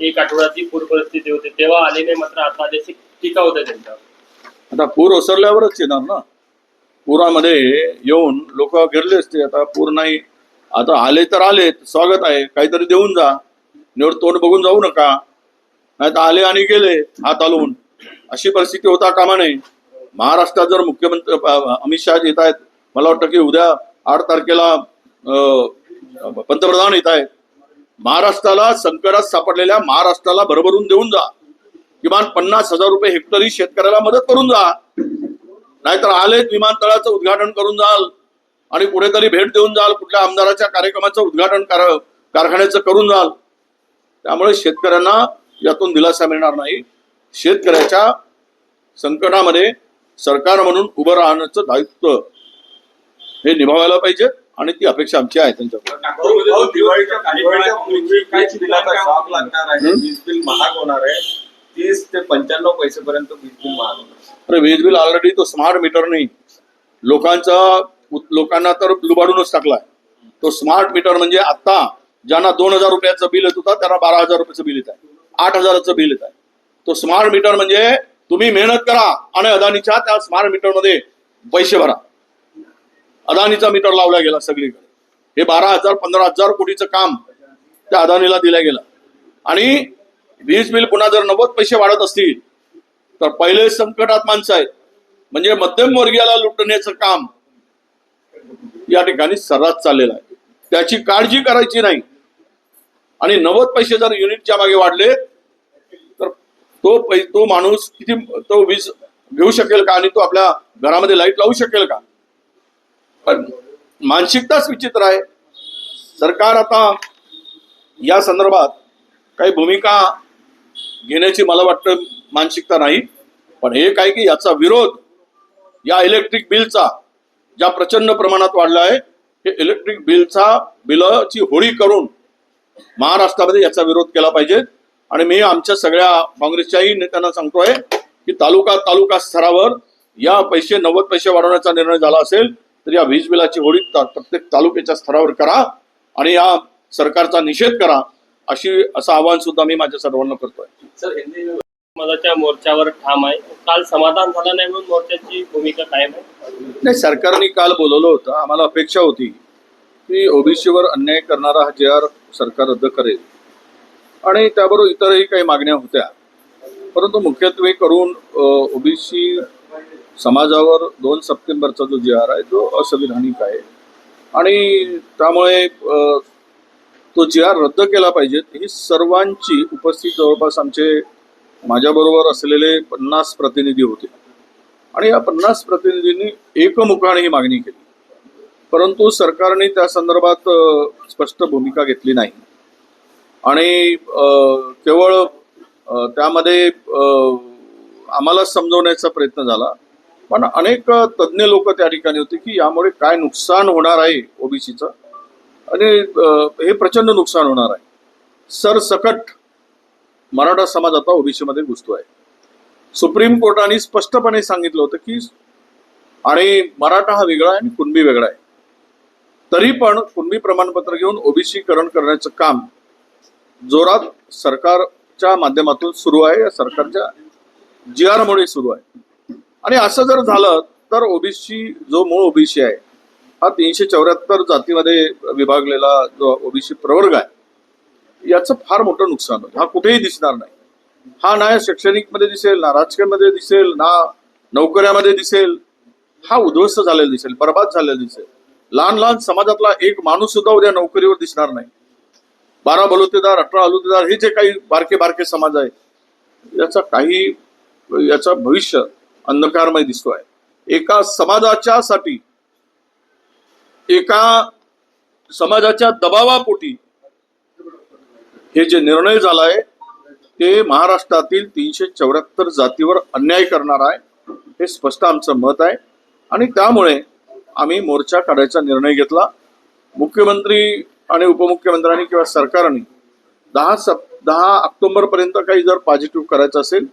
एक आठवड्याची पूर परिस्थिती होती तेव्हा आले नाही मात्र आता आल्याची टीका होते त्यांच्यावर. आता पूर ओसरल्यावरच येणार ना? पुरामध्ये येऊन लोक घेरले असते आता पूर नाही. आता आले तर आले स्वागत आहे काहीतरी देऊन जा. निवड तोंड बघून जाऊ नका. नाही तर आले आणि गेले हात हलवून. अशी परिस्थिती होता कामा नये महाराष्ट्रात जर मुख्यमंत्री अ, अमित शहा येत आहेत मला वाटतं की उद्या आठ तारखेला अ, पंतप्रधान येत आहेत. महाराष्ट्राला संकटात सापडलेल्या महाराष्ट्राला भरभरून देऊन जा. किमान पन्नास हजार रुपये हेक्टरी शेतकऱ्याला मदत करून जा. नाहीतर आलेत विमानतळाचं उद्घाटन करून जाल. आणि कुठेतरी भेट देऊन जाल कुठल्या आमदाराच्या कार्यक्रमाचं उद्घाटन कार- कारखान्याचं करून जाल. त्यामुळे शेतकऱ्यांना यातून दिलासा मिळणार नाही. शेतकऱ्याच्या संकटामध्ये सरकार म्हणून उभं राहण्याचं दायित्व हे निभावायला पाहिजे. आणि ती अपेक्षा आमची आहे आहे हं? वीज बिल वीज ऑलरेडी तो स्मार्ट मीटर नाही. लोकांचा लोकांना तर लुबाडूनच टाकलाय. तो स्मार्ट मीटर म्हणजे आता ज्यांना दोन हजार रुपयाचं बिल येत होता त्यांना बारा हजार रुपयाचं बिल येत आहे. आठ हजाराचं बिल येत आहे. तो स्मार्ट मीटर म्हणजे तुम्ही मेहनत करा आणि अदानीच्या त्या स्मार्ट मीटरमध्ये पैसे भरा. अदानीचा मीटर लावला गेला सगळीकडे. हे बारा हजार पंधरा हजार कोटीचं काम त्या अदानीला दिलं गेलं. आणि वीज बिल पुन्हा जर नव्वद पैसे वाढत असतील तर पहिले संकटात माणसं आहेत. म्हणजे मध्यमवर्गीयाला लुटण्याचं काम या ठिकाणी सर्रास चाललेलं आहे. त्याची काळजी करायची नाही. आणि नव्वद पैसे जर युनिटच्या मागे वाढले तर तो पै तो माणूस किती तो वीज घेऊ शकेल का? आणि तो आपल्या घरामध्ये लाइट लावू शकेल का? पण मानसिकताच विचित्र आहे. सरकार आता या संदर्भात काही भूमिका घेण्याची मला वाटतं मानसिकता नाही. पण एक आहे की याचा विरोध या इलेक्ट्रिक बिलचा ज्या प्रचंड प्रमाणात वाढला आहे हे इलेक्ट्रिक बिलचा बिलची होळी करून महाराष्ट्रामध्ये याचा विरोध केला पाहिजे. आणि मी आमच्या सगळ्या काँग्रेसच्याही नेत्यांना सांगतोय की तालुका तालुका स्तरावर या पैसे नव्वद पैसे वाढवण्याचा निर्णय झाला असेल. तर या वीज बिलाची होळी प्रत्येक तालुक्याच्या स्तरावर करा आणि या सरकारचा निषेध करा अशी असं आवाहन सुद्धा मी माझ्या सर्वांना करतोय. मोर्चावर ठाम आहे. काल समाधान झालं नाही म्हणून मोर्चाची भूमिका कायम आहे? नाही सरकारने काल बोलवलं होतं. आम्हाला अपेक्षा होती की ओबीसीवर अन्याय करणारा हा जे आर सरकार रद्द करेल. आणि त्याबरोबर इतरही काही मागण्या होत्या. परंतु मुख्यत्वे करून ओबीसी समाजावर दोन सप्टेंबरचा जो जी आर आहे तो असंविधानिक आहे. आणि त्यामुळे तो जी आर रद्द केला पाहिजे. ही सर्वांची उपस्थित जवळपास आमचे माझ्याबरोबर असलेले पन्नास प्रतिनिधी होते. आणि या पन्नास प्रतिनिधींनी एकमुखाने ही मागणी केली. परंतु सरकारने त्या संदर्भात स्पष्ट भूमिका घेतली नाही. आणि केवळ त्यामध्ये आम्हाला समजवण्याचा प्रयत्न झाला. पण अनेक तज्ज्ञ लोक त्या ठिकाणी होते की यामुळे काय नुकसान होणार आहे ओबीसीचं? आणि हे प्रचंड नुकसान होणार आहे. सरसकट मराठा समाज आता ओबीसीमध्ये घुसतो आहे सुप्रीम कोर्टाने स्पष्टपणे सांगितलं होतं की आणि मराठा हा वेगळा आहे आणि कुणबी वेगळा आहे. तरी पण कुणबी प्रमाणपत्र घेऊन ओबीसीकरण करण्याचं काम जोरात सरकारच्या माध्यमातून सुरू आहे. या सरकारच्या जी आरमुळे सुरू आहे. आणि असं जर झालं तर ओबीसी जो मूळ ओबीसी आहे हा तीनशे चौऱ्याहत्तर जातीमध्ये विभागलेला जो ओबीसी प्रवर्ग आहे याचं फार मोठं नुकसान होईल हा कुठेही दिसणार नाही. हा ना शैक्षणिकमध्ये दिसेल ना राजकीयमध्ये दिसेल ना नोकऱ्यामध्ये दिसेल. हा उद्ध्वस्त झालेला दिसेल बर्बाद झालेला दिसेल. लहान लहान समाजातला एक माणूस सुद्धा उद्या नोकरीवर दिसणार नाही. बारा बलुतेदार अठरा अलुतेदार हे जे काही बारके बारके समाज आहे याचा काही याचा भविष्य अंधकारमय दिसतोय. एका समाजाच्या साठी एका समाजाच्या दबावापोटी हे जे निर्णय झालाय ते महाराष्ट्रातील तीनशे चौऱ्याहत्तर जातीवर अन्याय करणार आहे हे स्पष्ट आमचं मत आहे. आणि त्यामुळे आम्ही मोर्चा काढायचा निर्णय घेतला. मुख्यमंत्री आणि उपमुख्यमंत्र्यांनी किंवा सरकारने दहा सप दहा ऑक्टोबर पर्यंत काही जर पॉझिटिव्ह करायचं असेल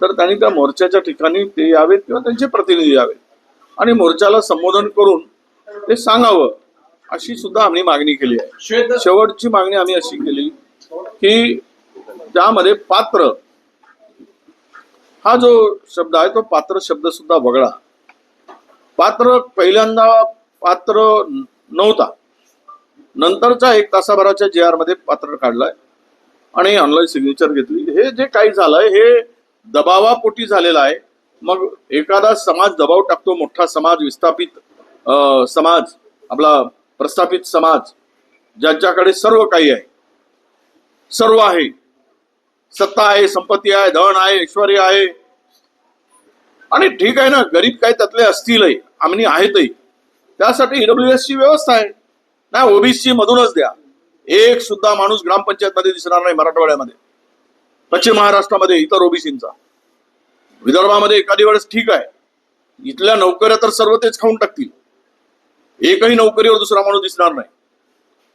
तर त्यांनी त्या मोर्चाच्या ठिकाणी ते यावेत किंवा त्यांचे प्रतिनिधी यावेत. आणि मोर्चाला संबोधन करून ते सांगावं अशी सुद्धा आम्ही मागणी केली आहे. शेवटची मागणी आम्ही अशी केली की त्यामध्ये पात्र हा जो शब्द आहे तो पात्र शब्द सुद्धा वगळा. पात्र पहिल्यांदा पात्र नव्हता. नंतरच्या एक तासाभराच्या जे आरमध्ये पात्र काढलाय आणि ऑनलाईन सिग्नेचर घेतली. हे जे काही झालंय हे दबावापोटी झालेला आहे. मग एखादा समाज दबाव टाकतो मोठा समाज विस्थापित अं, समाज आपला प्रस्थापित समाज ज्यांच्याकडे सर्व काही आहे. सर्व आहे. सत्ता आहे संपत्ती आहे धन आहे ऐश्वर आहे. आणि ठीक आहे ना गरीब काय त्यातले असतीलही आम्ही आहेतही. त्यासाठी ईडब्ल्यू ची व्यवस्था आहे. नाही ओबीसी मधूनच द्या. एक सुद्धा माणूस ग्रामपंचायत मध्ये दिसणार नाही मराठवाड्यामध्ये. पश्चिम महाराष्ट्रामध्ये इतर ओबीसींचा. विदर्भामध्ये एखादी वेळेस ठीक आहे. इथल्या नोकऱ्या तर सर्व तेच खाऊन टाकतील. एकही नोकरीवर दुसरा माणूस दिसणार नाही.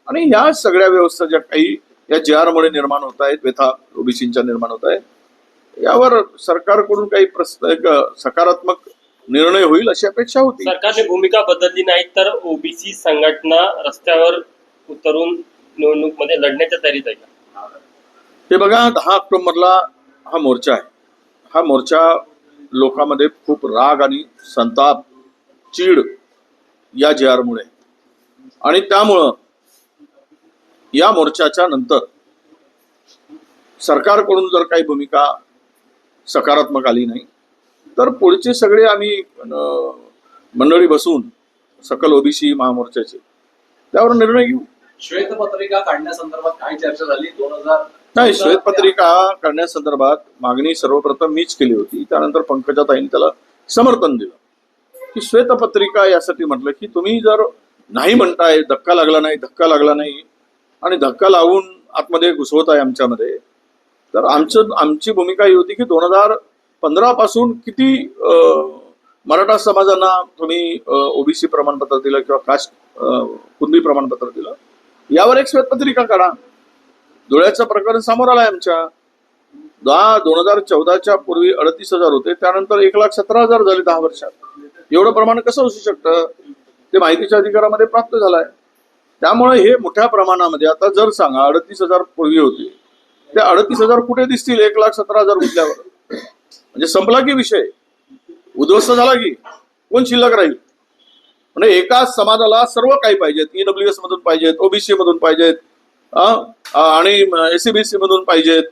आणि ह्या सगळ्या व्यवस्था ज्या काही या जे आर मुळे निर्माण होत आहेत व्यथा ओबीसींच्या निर्माण होत आहेत यावर सरकारकडून काही प्रश्न सकारात्मक निर्णय होईल अशी अपेक्षा होती. सरकारने भूमिका बदलली नाही तर ओबीसी संघटना रस्त्यावर उतरून निवडणूकमध्ये लढण्याच्या तयारीत आहे ते बघा दहा ऑक्टोबरला हा मोर्चा आहे. हा मोर्चा लोकांमध्ये खूप राग आणि संताप चीड या जे आरमुळे आणि त्यामुळं या मोर्चाच्या नंतर सरकारकडून जर काही भूमिका सकारात्मक आली नाही तर पुढचे सगळे आम्ही अं, मंडळी बसून सकल ओबीसी महामोर्चाचे त्यावर निर्णय घेऊ. श्वेतपत्रिका काढण्यासंदर्भात काय चर्चा झाली? दोन हजार नाही श्वेतपत्रिका करण्यासंदर्भात मागणी सर्वप्रथम मीच केली होती. त्यानंतर पंकजाताईंनी त्याला समर्थन दिलं. की श्वेतपत्रिका यासाठी म्हटलं की तुम्ही जर नाही म्हणताय धक्का लागला नाही धक्का लागला नाही आणि धक्का लावून आतमध्ये घुसवत आहे आमच्यामध्ये तर आमचं आमची भूमिका ही होती की दोन हजार पंधरा पासून किती मराठा समाजांना तुम्ही ओबीसी प्रमाणपत्र दिलं किंवा कास्ट कुणबी प्रमाणपत्र दिलं यावर एक श्वेतपत्रिका काढा धुळ्याचं प्रकरण समोर आलं आमच्या. दहा दोन हजार चौदाच्या पूर्वी अडतीस हजार होते. त्यानंतर एक लाख सतरा हजार झाले दहा वर्षात. एवढं प्रमाण कसं असू शकतं? ते माहितीच्या अधिकारामध्ये प्राप्त झालंय. त्यामुळे हे मोठ्या प्रमाणामध्ये आता जर सांगा अडतीस हजार पूर्वी होते. ते अडतीस हजार कुठे दिसतील? एक लाख सतरा हजार उठल्यावर म्हणजे संपला की विषय? उद्ध्वस्त झाला की? कोण शिल्लक राहील? म्हणजे एकाच समाजाला सर्व काही पाहिजेत. ईडब्ल्यू एस मधून पाहिजेत ओबीसी मधून पाहिजेत. आणि एसीबीसी मधून पाहिजेत.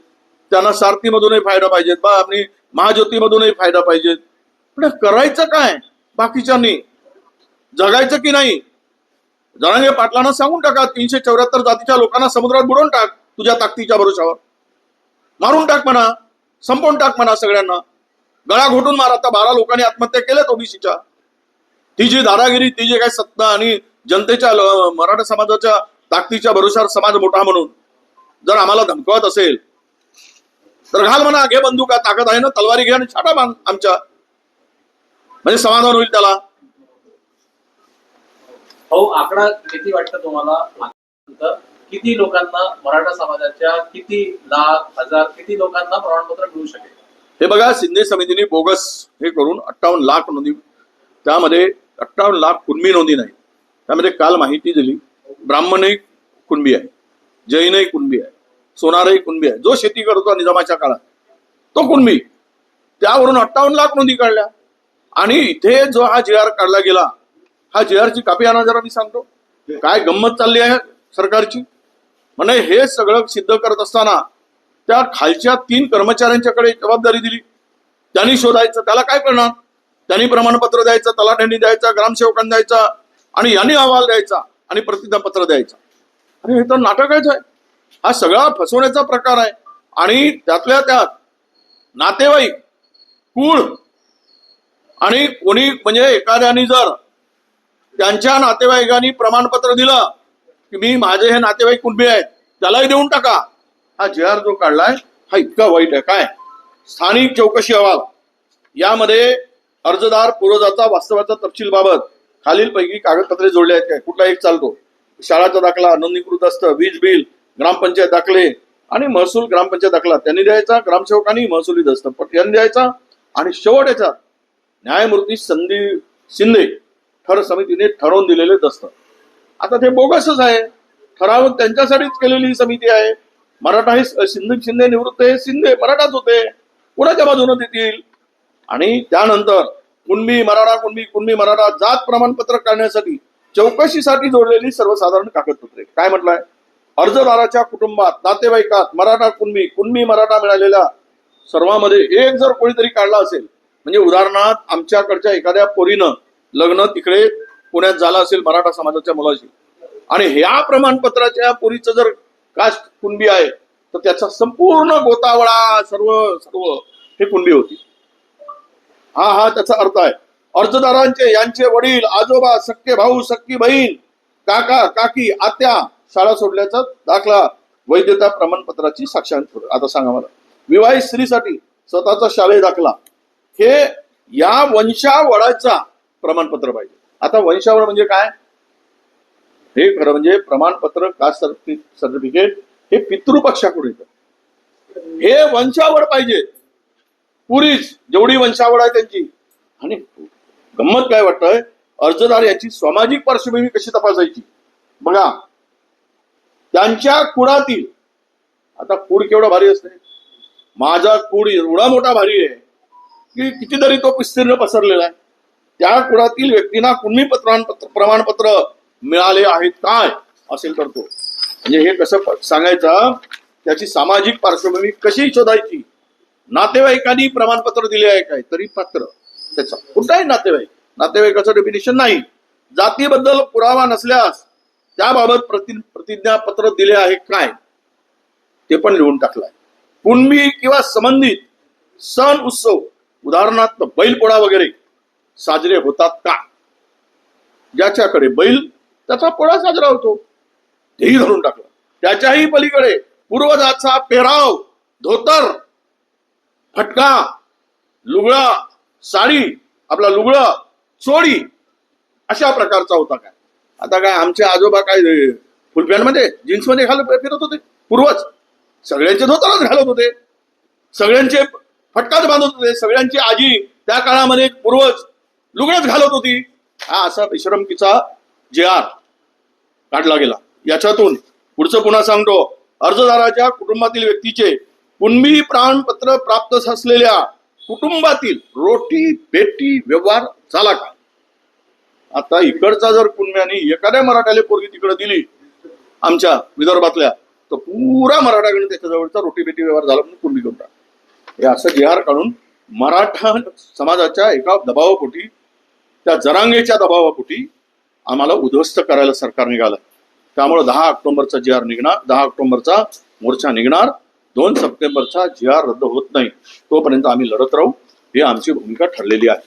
त्यांना सारथी मधूनही फायदा पाहिजेत. बा आणि महाज्योती मधूनही फायदा पाहिजेत. पण करायचं काय? बाकीच्यांनी? जगायचं की नाही? जणांनी पाटलांना सांगून टाका तीनशे चौऱ्याहत्तर जातीच्या लोकांना समुद्रात बुडवून टाक तुझ्या ताकदीच्या भरोशावर मारून टाक म्हणा संपवून टाक म्हणा सगळ्यांना. गळा घोटून मार. आता बारा लोकांनी आत्महत्या केल्यात ओबीसीच्या ती जी दादागिरी ती जी काय सत्ता आणि जनतेच्या मराठा समाजाच्या ताकदीच्या भरोशावर समाज मोठा म्हणून. जर आम्हाला धमकवत असेल तर घाल म्हणा घे बंदुका ताकद आहे ना तलवारी घे आणि छाटा बांध आमच्या. म्हणजे समाधान होईल त्याला. हो आकडा किती वाटतं तुम्हाला? किती लोकांना मराठा समाजाच्या किती लाख हजार किती लोकांना प्रमाणपत्र मिळू शकेल? हे बघा शिंदे समितीने बोगस हे करून अठ्ठावन्न लाख नोंदी त्यामध्ये अठ्ठावन्न लाख कुणबी नोंदी नाही. त्यामध्ये काल माहिती दिली. ब्राह्मणही कुणबी आहे जैनही कुणबी आहे सोनारही कुणबी आहे. जो शेती करतो निजामाच्या काळात तो कुणबी. त्यावरून अठ्ठावन्न लाख नोंदी काढल्या. आणि इथे जो हा जे आर काढला गेला हा जी आरची कापी आणा जरा मी सांगतो. काय गंमत चालली आहे सरकारची? म्हणजे हे सगळं सिद्ध करत असताना त्या खालच्या तीन कर्मचाऱ्यांच्याकडे जबाबदारी दिली. त्यांनी शोधायचं त्याला काय करणार त्यांनी प्रमाणपत्र द्यायचं तलाठ्यांनी द्यायचा ग्रामसेवकांनी द्यायचा आणि यांनी अहवाल द्यायचा. आणि प्रतिज्ञापत्र द्यायचं. आणि हे तर नाटकच आहे. हा सगळा फसवण्याचा प्रकार आहे. आणि त्यातल्या त्यात नातेवाईक कुळ आणि कोणी म्हणजे एखाद्याने जर त्यांच्या नातेवाईकांनी प्रमाणपत्र दिलं की मी माझे हे नातेवाईक कुणबी आहेत त्यालाही देऊन टाका. हा जे आर जो काढलाय हा इतका वाईट आहे. काय? स्थानिक चौकशी अहवाल. यामध्ये अर्जदार पूर्वजाचा वास्तवाचा तपशील बाबत खालीलपैकी कागदपत्रे जोडले आहेत काय? कुठला एक चालतो? शाळाचा दाखला नोंदणीकृत असतं वीज बिल ग्रामपंचायत दाखले. आणि महसूल ग्रामपंचायत दाखला. त्यांनी द्यायचा ग्रामसेवकांनी महसुली दस्त. पण यांनी द्यायचा आणि शेवट याचा न्यायमूर्ती संधी शिंदे ठर समितीने ठरवून दिलेले दस्त. आता ते बोगसच आहे. ठराव त्यांच्यासाठीच केलेली ही समिती आहे. मराठा हे सिंधू शिंदे निवृत्त हे शिंदे मराठाच होते. कुणाच्या बाजूने देतील? आणि त्यानंतर कुणबी मराठा कुणबी कुणबी मराठा जात प्रमाणपत्र काढण्यासाठी चौकशीसाठी जोडलेली सर्वसाधारण कागदपत्रे. काय म्हटलंय? अर्जदाराच्या कुटुंबात नातेवाईकात मराठा कुणबी कुणबी मराठा मिळालेल्या सर्वांमध्ये एक जर कोणीतरी काढला असेल म्हणजे उदाहरणार्थ आमच्याकडच्या एखाद्या पोरीनं लग्न तिकडे पुण्यात झालं असेल मराठा समाजाच्या मुलाशी आणि ह्या प्रमाणपत्राच्या पोरीचं जर कास्ट कुणबी आहे तर त्याचा संपूर्ण गोतावळा सर्व सर्व हे कुणबी होती. हा हा त्याचा अर्थ आहे. अर्जदारांचे यांचे वडील आजोबा सक्के भाऊ सक्की बहीण काका काकी आत्या शाळा सोडल्याचा दाखला वैधता प्रमाणपत्राची साक्षांतर आता सांगा मला. विवाहित स्त्रीसाठी स्वतःचा शालेय दाखला. हे या वंशावळाचा प्रमाणपत्र पाहिजे. आता वंशावळ म्हणजे काय? हे खरं म्हणजे प्रमाणपत्र कास्ट सर्टिफिकेट हे पितृपक्षाकडून येतं. हे वंशावळ पाहिजे. पुरीच जेवढी वंशावळ आहे त्यांची. आणि गंमत काय वाटतंय? अर्जदार याची सामाजिक पार्श्वभूमी कशी तपासायची? बघा. त्यांच्या कुळातील आता कुड केवढा भारी असते. माझा कुड एवढा मोठा भारी आहे की कितीतरी तो विस्तीर्ण पसरलेला आहे. त्या कुळातील व्यक्तींना कुणी प्रमाणपत्र प्रमाणपत्र मिळाले आहेत काय असेल तर तो. म्हणजे हे कसं सांगायचं? त्याची सामाजिक पार्श्वभूमी कशी शोधायची? नातेवाईकांनी प्रमाणपत्र दिले आहे काय? तरी पात्र त्याचा कुठलाही नातेवाईक नातेवाईकाचं डेफिनेशन नाही. जातीबद्दल पुरावा नसल्यास त्याबाबत प्रति प्रतिज्ञापत्र दिले आहे काय? ते पण लिहून टाकलंय. कुणबी किंवा संबंधित सण उत्सव उदाहरणार्थ बैलपोळा वगैरे साजरे होतात का? ज्याच्याकडे बैल त्याचा पोळा साजरा होतो. तेही धरून टाकलं. त्याच्याही पलीकडे पूर्वजाचा पेराव धोतर फटका लुगळा साडी आपला लुगडं चोळी अशा प्रकारचा होता काय? आता काय आमचे आजोबा काय फुलमध्ये जीन्समध्ये घालत फिरत होते? पूर्वज सगळ्यांचे धोतरच घालत होते. सगळ्यांचे फटकाच बांधत होते. सगळ्यांची आजी त्या काळामध्ये पूर्वज लुगडच घालत होती. हा असा विश्रमकीचा जे आर काढला गेला. याच्यातून पुढचं पुन्हा सांगतो. अर्जदाराच्या कुटुंबातील व्यक्तीचे कुणबी प्रमाणपत्र प्राप्त असलेल्या कुटुंबातील रोटी बेटी व्यवहार झाला का? आता इकडचा जर कुणब्याने एखाद्या मराठ्याला पोरगी तिकडे दिली आमच्या विदर्भातल्या तर पुरा मराठाकडे त्याच्याजवळचा रोटी बेटी व्यवहार झाला म्हणून कुणबी घेऊन टाक हे असं जिहार काढून मराठा समाजाच्या एका दबावापोटी त्या जरांगेच्या दबावापोटी आम्हाला उद्ध्वस्त करायला सरकार निघालं. त्यामुळे दहा ऑक्टोबरचा जिहार निघणार दहा ऑक्टोबरचा मोर्चा निघणार. दोन सप्टेंबरचा जी आर रद्द होत नाही. तोपर्यंत आम्ही लढत राहू. ही आमची भूमिका ठरलेली आहे.